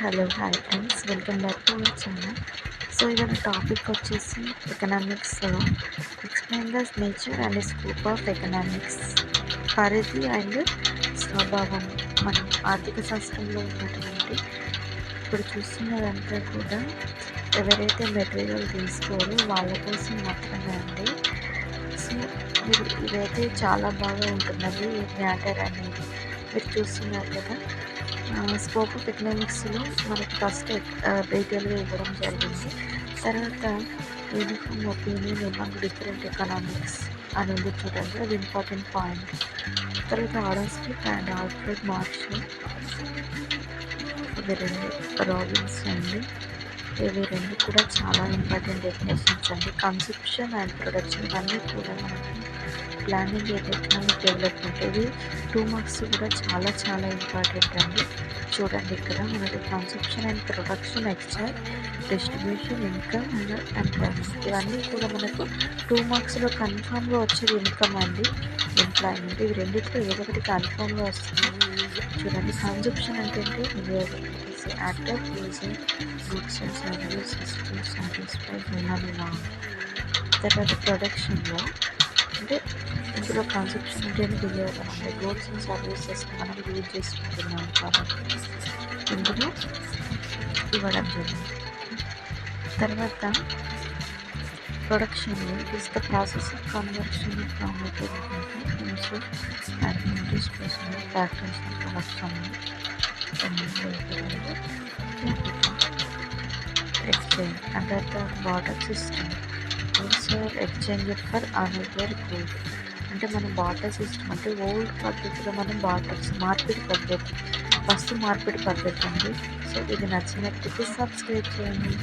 Hello hi friends. Welcome back to our channel. So ఇవాళ topic వచ్చేసి ఎకనామిక్స్లో explain the nature and scope of economics పరిధి and స్వభావం. మనం ఆర్థిక శాస్త్రంలో ఉన్నటువంటి ఇప్పుడు చూస్తున్నదంతా కూడా ఎవరైతే మెటీరియల్ తీసుకోరో వాళ్ళ కోసం మాత్రమే అండి. సో మీరు ఇదైతే చాలా బాగా ఉంటున్నది మ్యాటర్ అనేది. మీరు చూస్తున్నారు కదా స్కోప్ ఆఫ్ ఎకనామిక్స్లో ఫస్ట్ డీటెయిల్గా ఇవ్వడం జరిగింది. తర్వాత uniform opinion among different economics అని ఉంది చూడండి. అది ఇంపార్టెంట్ పాయింట్ తర్వాత ఆడోస్కిప్ అండ్ ఆల్ఫ్రెడ్ మార్షల్ ఇవి రెండు రాబిన్స్ అండి. ఇవి రెండు కూడా చాలా ఇంపార్టెంట్ డెఫినేషన్స్ అండి. కన్సెప్షన్ అండ్ ప్రొడక్షన్ అన్నీ కూడా మనకి ప్లానింగ్ అండ్ ఎకనామిక్ డెవలప్ ఉంటుంది టూ మార్క్స్ కూడా చాలా చాలా ఇంపార్టెంట్ అండి. చూడండి ఇక్కడ మనకి conception and production exchange distribution income and employment ఇవన్నీ కూడా మనకు టూ మార్క్స్లో కన్ఫామ్గా వచ్చేది ఇన్కమ్ అండి. ఎంప్లాయ్మెంట్ ఇవి రెండింటిలో ఏదో ఒకటి కన్ఫామ్గా వస్తుంది. చూడండి కన్సెప్షన్ అంటే వినియోగం act of using goods and services to satisfy human తర్వాత ప్రొడక్షన్లో అంటే ఇందులో కాన్సెప్ట్స్ అంటే వినియోగం అంటే గోల్స్ అండ్ సర్వీసెస్ మనం యూజ్ చేసుకుంటున్నాం కాబట్టి ఇందులో ఇవ్వడం జరిగింది తర్వాత production is the process of conversion from factors production exchange and the barter system are exchange for another good అంటే మనం బాటర్ సిస్టమ్ అంటే ఓల్డ్ పద్ధతిలో మనం బాటర్స్ మార్పిడి పద్ధతి ఫస్ట్ మార్పిడి పద్ధతి అండి. సో ఇది నచ్చినట్లయితే సబ్స్క్రైబ్ చేయండి.